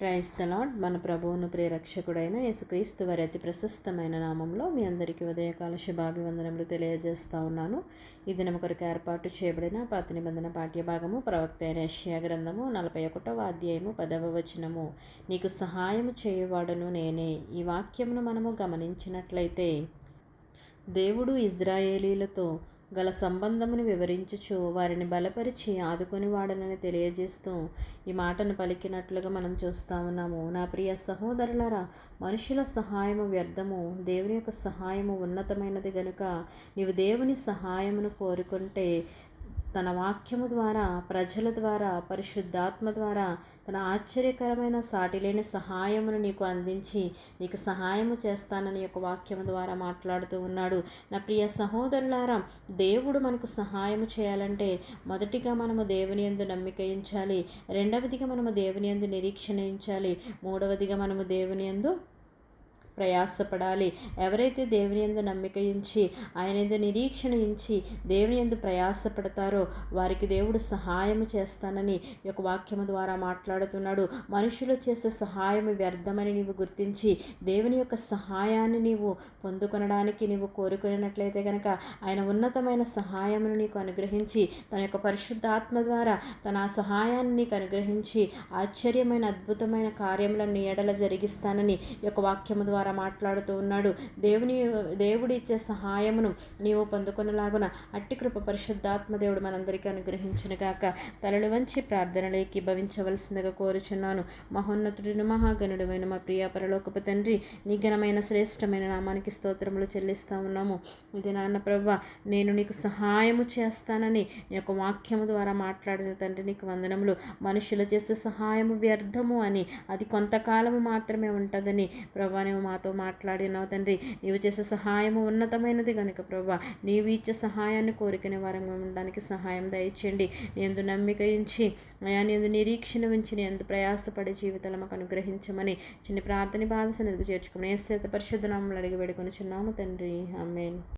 క్రైస్తలాడ్ మన ప్రభువును ప్రేరక్షకుడైన యేసుక్రీస్తు వారి అతి ప్రశస్తమైన నామంలో మీ అందరికీ ఉదయకాల శుభాభివందనములు తెలియజేస్తా ఉన్నాను. ఈ దినం కొరకు ఏర్పాటు చేయబడిన పాత నిబంధన పాఠ్యభాగము ప్రవక్త అయిన యెషయా గ్రంథము నలభై ఒకటవ అధ్యాయము పదవ వచనము. నీకు సహాయము చేయవాడను నేనే. ఈ వాక్యమును మనము గమనించినట్లయితే దేవుడు ఇజ్రాయేలీలతో గల సంబంధమును వివరించుచు వారిని బలపరిచి ఆదుకొని వాడనని తెలియజేస్తూ ఈ మాటను పలికినట్లుగా మనం చూస్తా ఉన్నాము. నా ప్రియ సహోదరులరా మనుషుల సహాయము వ్యర్థము దేవుని యొక్క సహాయము ఉన్నతమైనది గనుక నీవు దేవుని సహాయమును కోరుకుంటే తన వాక్యము ద్వారా ప్రజల ద్వారా పరిశుద్ధాత్మ ద్వారా తన ఆశ్చర్యకరమైన సాటిలేని సహాయమును నీకు అందించి నీకు సహాయము చేస్తానని యొక్క వాక్యము ద్వారా మాట్లాడుతూ ఉన్నాడు. నా ప్రియ సహోదరులారా దేవుడు మనకు సహాయము చేయాలంటే మొదటిగా మనము దేవుని ఎందు నమ్మిక ఉంచాలి రెండవదిగా మనము దేవుని ఎందు నిరీక్షణ ఉంచాలి మూడవదిగా మనము దేవుని ఎందు ప్రయాసపడాలి. ఎవరైతే దేవుని ఎందు నమ్మిక ఉంచి ఆయన ఎందు నిరీక్షణ ఉంచి దేవుని ఎందు ప్రయాసపడతారో వారికి దేవుడు సహాయము చేస్తానని యొక్క వాక్యము ద్వారా మాట్లాడుతున్నాడు. మనుషులు చేసే సహాయము వ్యర్థమని నీవు గుర్తించి దేవుని యొక్క సహాయాన్ని నీవు పొందుకొనడానికి నీవు కోరుకున్నట్లయితే కనుక ఆయన ఉన్నతమైన సహాయమును నీకు అనుగ్రహించి తన యొక్క పరిశుద్ధాత్మ ద్వారా తన సహాయాన్ని నీకు అనుగ్రహించి ఆశ్చర్యమైన అద్భుతమైన కార్యములను ఎడల జరిగిస్తానని యొక్క వాక్యము ద్వారా ద్వారా మాట్లాడుతూ ఉన్నాడు. దేవుని దేవుడిచ్చే సహాయమును నీవు పొందుకునేలాగున అట్టి కృప పరిశుద్ధాత్మ దేవుడు మనందరికీ అనుగ్రహించిన గాక. తలలు వంచి ప్రార్థనలోకి భవించవలసిందిగా కోరుచున్నాను. మహోన్నతుడిని మహాగణుడమైన మా ప్రియ పరలోకపు తండ్రి నీ ఘనమైన శ్రేష్టమైన నామానికి స్తోత్రములు చెల్లిస్తా ఉన్నాము. ఇది నాన్న ప్రభ నేను నీకు సహాయము చేస్తానని నీ యొక్క వాక్యము ద్వారా మాట్లాడిన తండ్రి నీకు వందనములు. మనుషులు చేసే సహాయము వ్యర్థము అని అది కొంతకాలము మాత్రమే ఉంటుందని ప్రభా నువ్వు మాతో మాట్లాడినావు తండ్రి. నీవు చేసే సహాయము ఉన్నతమైనది కనుక ప్రభా నీవు ఇచ్చే సహాయాన్ని కోరికని వారంగా ఉండడానికి సహాయం దయచేయండి. నేను నమ్మిక ఉంచి అయా నేను నిరీక్షణ ఉంచి నేను ప్రయాసపడే జీవితాలు మాకు అనుగ్రహించమని చిన్న ప్రార్థన బాధ సన్నిధికి చేర్చుకుని ఏ పరిశుద్ధ నామలు అడిగి వేడుకొని చిన్నాము తండ్రి. ఆమెన్.